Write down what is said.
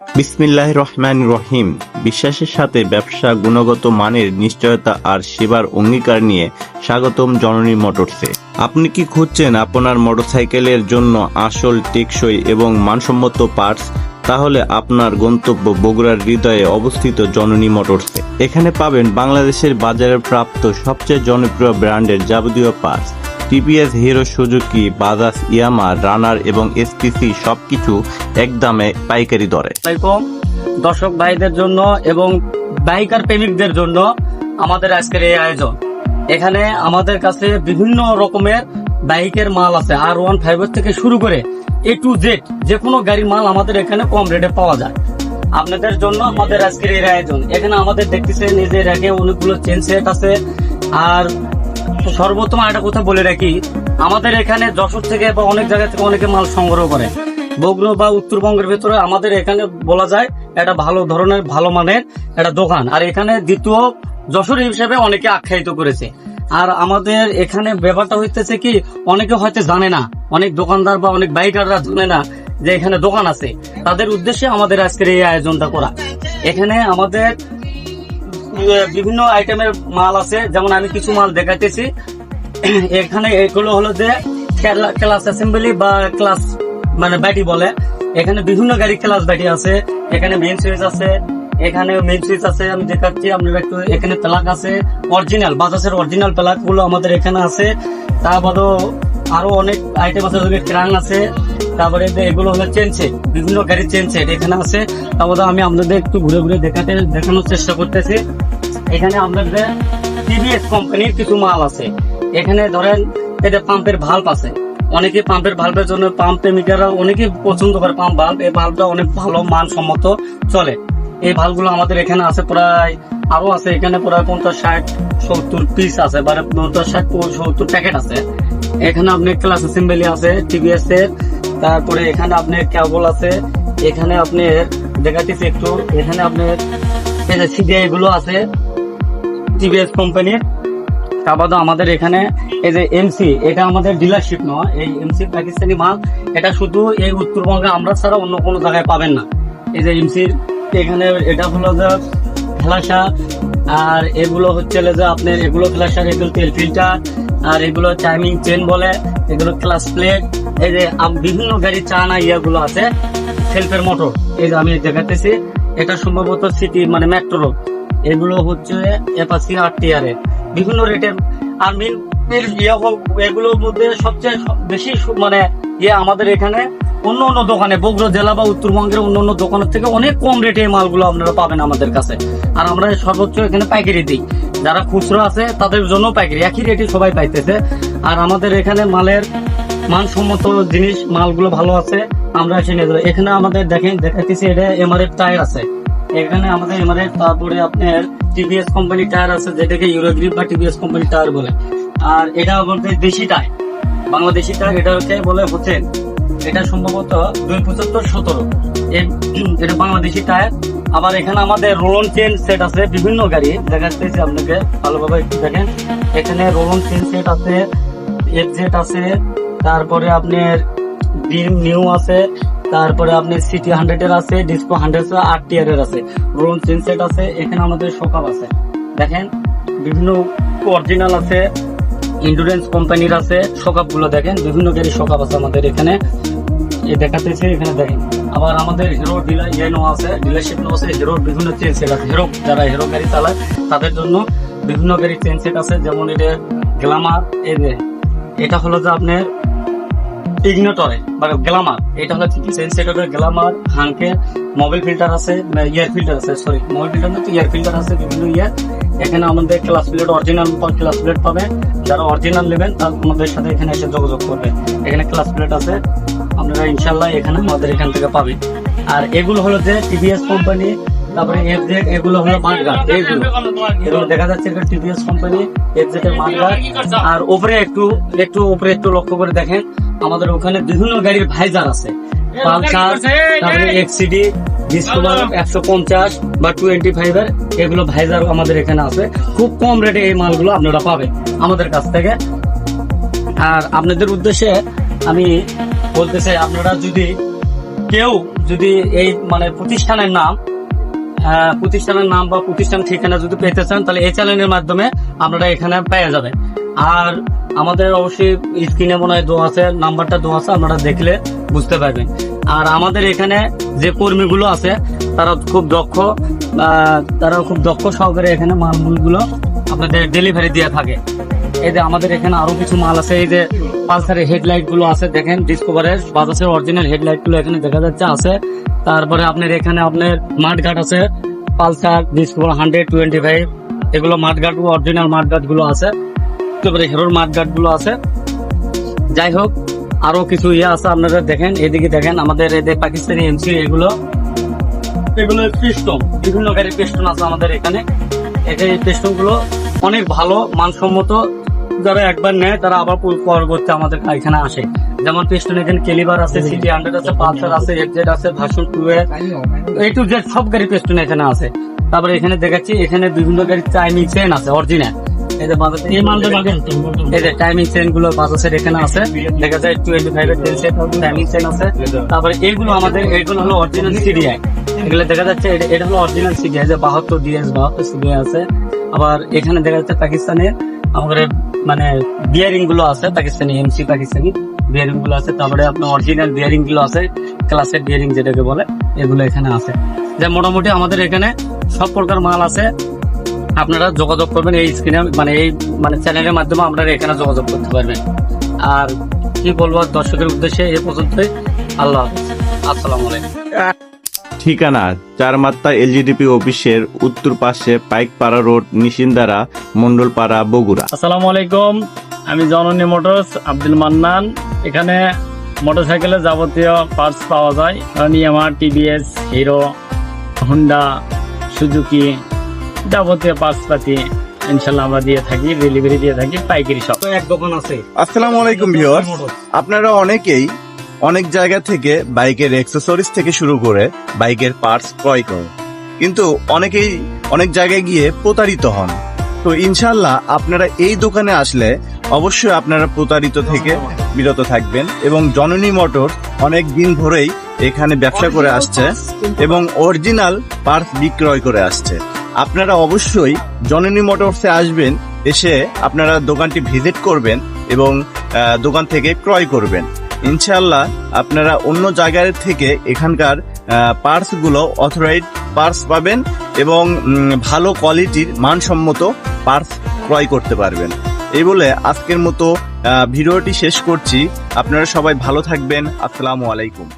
বিসমিল্লাহ রহমান রহিম। বিশ্বাসের সাথে ব্যবসা, গুণগত মানের নিশ্চয়তা আর সেবার অঙ্গীকার নিয়ে স্বাগতম জননী মোটরসে। আপনি কি খুঁজছেন আপনার মোটরসাইকেলের জন্য আসল, টেকসই এবং মানসম্মত পার্টস? তাহলে আপনার গন্তব্য বগুড়ার হৃদয়ে অবস্থিত জননী মোটরসে। এখানে পাবেন বাংলাদেশের বাজারে প্রাপ্ত সবচেয়ে জনপ্রিয় ব্র্যান্ডের যাবতীয় parts. TVS Hero, Suzuki, Bajaj Yamaha Runner এবং এসপিসি সবকিছু একদমে পাইকারি দরে। দর্শক ভাইদের জন্য এবং বাইকার প্রেমিকদের জন্য আমাদের আজকের এই আয়োজন। এখানে আমাদের কাছে বিভিন্ন রকমের বাইকের মাল আছে। আর ওয়ান ফাইভের থেকে শুরু করে এ টু জেড যে কোনো গাড়ির মাল আমাদের এখানে কম রেটে পাওয়া যায়। আপনাদের জন্য আমাদের আজকের এই আয়োজন। এখানে আমাদের দেখতেছেন যে র্যাকে অনেকগুলো চেন সেট আছে। আর সর্বোত্তম একটা কথা বলে রাখি, আমাদের এখানে যশোর থেকে বা অনেক জায়গা থেকে অনেকে মাল সংগ্রহ করে। বগুড়া বা উত্তরবঙ্গের ভেতরে আমাদের এখানে বলা যায় এটা ভালো ধরনের, ভালো মানের একটা দোকান। আর এখানে দ্বিতীয় যশোর হিসেবে অনেকে আখ্যায়িত করেছে। আর আমাদের এখানে ব্যাপারটা হইতেছে কি, অনেকে হয়তো জানে না, অনেক দোকানদার বা অনেক বাইকাররা জানে না যে এখানে দোকান আছে। তাদের উদ্দেশ্যে আমাদের আজকের এই আয়োজনটা করা। এখানে আমাদের বিভিন্ন আইটেমের মাল আছে। যেমন আমি কিছু মাল দেখাইতেছি। এখানে এগুলো হলো যে ক্লাস অ্যাসেম্বলি বা ক্লাস মানে ব্যাটি বলে। এখানে বিভিন্ন গাড়ি ক্লাস ব্যাটি আছে। এখানে মেন সুইচ আছে। এখানে মেন সুইচ আছে। আমি দেখাচ্ছি, আপনার একটু এখানে প্লাগ আছে। অরিজিনাল বাজাজের অরিজিনাল প্লাগগুলো আমাদের এখানে আছে। তা বাদেও আরও অনেক আইটেম আছে যেগুলো ক্রাং আছে, তারপরে এগুলো হলো চেন সেট বিভিন্ন গাড়ির চেন সেট এখানে আছে। তারপরে আমি আপনাদের একটু ঘুরে ঘুরে দেখাতে, দেখানোর চেষ্টা করতেছি। এখানে আপনাদের টিভিএস কোম্পানির কিছু মাল আছে। এখানে ধরেন, এটা পাম্পের ভাল্ব আছে। অনেকে পাম্পের ভাল্বের জন্য পাম্প প্রেমিকারা অনেকে পছন্দ করে পাম্প ভাল্ব এই ভাল্বটা অনেক ভালো, মানসম্মত চলে। এই ভাল্বগুলো আমাদের এখানে আছে প্রায়, আরও আছে এখানে প্রায় পঞ্চাশ ষাট, সত্তর পিস আছে মানে পঞ্চাশ ষাট সত্তর প্যাকেট আছে। এখানে আপনি ক্লাস অ্যাসেম্বলি আছে টিভিএস এর। তারপরে এখানে আপনার কেবল আছে। এখানে আপনার দেখাচ্ছি একটু, এখানে আপনার সিডিআই গুলো আছে টিভিএস কোম্পানির তারপর আমাদের এখানে এই যে এমসি এটা আমাদের ডিলারশিপ নয় এই এমসি পাকিস্তানি মাল। এটা শুধু এই উত্তরবঙ্গে আমরা ছাড়া অন্য কোনো জায়গায় পাবেন না। এই যে এমসির এখানে এটা হলো যে ফ্লাশা আর এগুলো হচ্ছে যে আপনার এগুলো ফ্লাশার এগুলো তেল ফিল্টার, আর এগুলো টাইমিং চেন বলে, এগুলো ক্লাস প্লেট এই যে বিভিন্ন গাড়ি চানা ইয়াগুলো আছে সেলফের মোটর এই যে আমি দেখাতেছি, এটা সম্ভবত সিটি মানে মেট্রো এগুলো হচ্ছে অ্যাপাসি আর টিয়ারের বিভিন্ন রেটের আর মিল এগুলোর মধ্যে সবচেয়ে সব- বেশি মানে ইয়ে আমাদের এখানে অন্য অন্য দোকানে, বগুড়া জেলা বা উত্তরবঙ্গের অন্য অন্য দোকানের থেকে অনেক কম রেটে এই মালগুলো আপনারা পাবেন আমাদের কাছে। আর আমরা সর্বোচ্চ এখানে পাইকারি দিই। যারা খুচরো আছে, তাদের জন্য পাইকারি। একই রেটে সবাই পাইতেছে। আর আমাদের এখানে মালের মানসম্মত জিনিস, মালগুলো ভালো আছে, আমরা এসে নিয়ে যাব। এখানে আমাদের দেখেন, দেখাইতেছি এটা এমআরএফ টায়ার আছে। এখানে আমাদের এমআরএফ তারপরে আপনার টিভিএস কোম্পানি টায়ার আছে, যেটাকে ইউরোগ্রিপ বা টিভিএস কোম্পানি টায়ার বলে। আর এটা বলতে দেশি টায়ার। বাংলাদেশি টায়ার, এটা হচ্ছে বলে হোটেল এটা সম্ভবত দুই পঁচাত্তর সতেরো। এটা বাংলাদেশি টায়ার। আবার এখানে আমাদের রোলন চেন সেট আছে, বিভিন্ন গাড়ি। দেখাচ্ছি আপনাকে ভালোভাবে একটু দেখেন। এখানে রোলন চেন সেট আছে এফজেট আছে, তারপরে আপনার ডিম নিউ আছে, তারপরে আপনি সিটি হান্ড্রেড এর আছে ডিসকো হান্ড্রেড আর টিয়ার এর আছে। রোলন চেন সেট আছে, এখানে আমাদের সকাল আছে। দেখেন, বিভিন্ন অরিজিনাল আছে। ইন্ডুরেন্স কোম্পানির আছে সকাপগুলো দেখেন, বিভিন্ন গাড়ির সকাপ আছে আমাদের এখানে। এ দেখাতেছে, এখানে দেখেন। আবার আমাদের হিরো ডিলার ইয়ে নেওয়া আছে ডিলারশিপ আছে হিরো বিভিন্ন চেন সেট আছে। হিরো যারা হিরো গাড়ি চালায়, তাদের জন্য বিভিন্ন গাড়ির চেন সেট আছে, যেমন এটা গ্লামার এই এটা হলো যে আপনার ইগনোটরে মানে গ্লামার এটা হলো গ্লামার মোবাইল ফিল্টার আছে ইয়ার ফিল্টার আছে সরি মোবাইল ফিল্টার না তো ইয়ার ফিল্টার আছে, বিভিন্ন ইয়ার এখানে আমাদের clutch plate original clutch plate পাবে। যারা অরিজিনাল নেবেন আমাদের সাথে এখানে এসে যোগাযোগ করবে। এখানে ক্লাস প্লেট আছে, আপনারা ইনশাল্লাহ এখানে আমাদের এখান থেকে পাবেন। আর এগুলো হলো যে টিভিএস কোম্পানি তারপরে এফজেড এগুলো হলো মার্গার্ড এইগুলো এগুলো দেখা যাচ্ছে এটা টিভিএস কোম্পানি এর মার্গার্ড আর উপরে একটু একটু উপরে একটু লক্ষ্য করে দেখেন। আমাদের ওখানে বিভিন্ন গাড়ির ভাইজার আছে। পালসার তারপরে এক্সিডি ডিসকভার একশো পঞ্চাশ বা টোয়েন্টি ফাইভ এর এগুলো ভাইজার আমাদের এখানে আছে। খুব কম রেটে এই মালগুলো আপনারা পাবেন আমাদের কাছ থেকে। আর আপনাদের উদ্দেশ্যে আমি বলতে চাই আপনারা যদি কেউ যদি এই মানে প্রতিষ্ঠানের নাম প্রতিষ্ঠানের নাম বা প্রতিষ্ঠান ঠিকানা যদি পেতে চান তাহলে এই চ্যানেলের মাধ্যমে আপনারা এখানে পেয়ে যাবেন। আর আমাদের অবশ্যই স্ক্রিনে মনে হয় দোয়া আছে নাম্বারটা দোয়া আছে, আপনারা দেখলে বুঝতে পারবেন। আর আমাদের এখানে যে কর্মীগুলো আছে, তারা খুব দক্ষ তারা খুব দক্ষ সহকারে এখানে মালমূলগুলো আপনাদের ডেলিভারি দিয়ে থাকে। এই যে আমাদের এখানে আরও কিছু মাল আছে, এই যে পালসারের হেডলাইটগুলো আছে, দেখেন ডিসকভারের বাজাজের অরিজিনাল হেডলাইটগুলো এখানে দেখা যাচ্ছে, আছে। তারপরে আপনার এখানে আপনার মাঠঘাট আছে, Pulsar Discover hundred twenty five এগুলো মাঠঘাট অরিজিনাল মাঠঘাটগুলো আছে। তারপরে হিরোরগুলো আছে। যাই হোক আরও কিছু ইয়ে আছে আপনারা দেখেন এদিকে দেখেন আমাদের এদের পাকিস্তানি এমসি এগুলো। এগুলো পিস্টন বিভিন্ন গাড়ির পিস্টন আছে আমাদের এখানে। এই পিস্টনগুলো অনেক ভালো মানসম্মত। যারা একবার নেয় তারা আবার পর- পরবর্তী আমাদের এখানে আসে। যেমন পিস্টন এখানে কেলিবার আছে সিটি হান্ড্রেড আছে পালসার আছে এফজেড আছে ভার্সন টু এ এই টু জেড সব গাড়ি পিস্টন এখানে আছে। তারপরে এখানে দেখাচ্ছি এখানে বিভিন্ন গাড়ির টাইমিং চেন আছে অরিজিনাল এই যে বাজারে এই মালটা বাজার এই যে টাইমিং চেনগুলো বাজারের এখানে আছে। দেখা যায় টোয়েন্টি ফাইভ এর টেন সেট টাইমিং চেন আছে। তারপরে এইগুলো আমাদের এইগুলো হলো অরিজিনাল সিডিআই এগুলো দেখা যাচ্ছে এটা- এটা হলো অরিজিনাল সিডিআই যে বাহাত্তর ডিএস বাহাত্তর সিডিআই আছে। আবার এখানে দেখা যাচ্ছে পাকিস্তানের আমাদের মানে বিয়ারিংগুলো আছে পাকিস্তানি এমসি পাকিস্তানি বিয়ারিংগুলো আছে। তারপরে আপনার অরিজিনাল বিয়ারিংগুলো আছে ক্লাসের বিয়ারিং যেটাকে বলে এগুলো এখানে আছে। যে মোটামুটি আমাদের এখানে সব প্রকার মাল আছে। আপনারা যোগাযোগ করবেন এই স্ক্রিনে মানে এই মানে চ্যানেলের মাধ্যমে আপনারা এখানে যোগাযোগ করতে পারবেন। আর কি বলব দর্শকের উদ্দেশ্যে এ পর্যন্তই। আল্লাহ হাফেজ। আসসালামু আলাইকুম। ঠিকানা চারমাত্তা এলজিডিপি অফিসের উত্তর পাশে পাইকপাড়া রোড নিশিন্দারা মন্ডলপাড়া বগুড়া। আসসালামু আলাইকুম। আমি জননী মোটরস আব্দুল মান্নান। এখানে মোটরসাইকেলের যাবতীয় পার্টস পাওয়া যায়। নিয়ামার টিভিএস হিরো হুন্ডা সুজুকি যাবতীয় পাতি ইনশাল্লাহ আমরা দিয়ে থাকি ডেলিভারি দিয়ে থাকি পাইকারি সব। তো এক দোকান আছে। আসসালামু আলাইকুম ভিউয়ার্স আপনারা অনেকেই অনেক জায়গা থেকে বাইকের অ্যাক্সেসরিজ থেকে শুরু করে বাইকের পার্টস ক্রয় করেন। কিন্তু অনেকেই অনেক জায়গায় গিয়ে প্রতারিত হন। তো ইনশাল্লাহ আপনারা এই দোকানে আসলে অবশ্যই আপনারা প্রতারিত থেকে বিরত থাকবেন এবং জননী মোটর অনেক দিন ধরেই এখানে ব্যবসা করে আসছে এবং অরিজিনাল পার্টস বিক্রয় করে আসছে। আপনারা অবশ্যই জননী মোটরসে আসবেন, এসে আপনারা দোকানটি ভিজিট করবেন এবং দোকান থেকে ক্রয় করবেন। ইনশাল্লাহ আপনারা অন্য জায়গার থেকে এখানকার পার্সগুলো অথরাইড পার্স পাবেন এবং ভালো কোয়ালিটির মানসম্মত পার্স ক্রয় করতে পারবেন। এই বলে আজকের মতো ভিডিওটি শেষ করছি। আপনারা সবাই ভালো থাকবেন। আসসালামু আলাইকুম।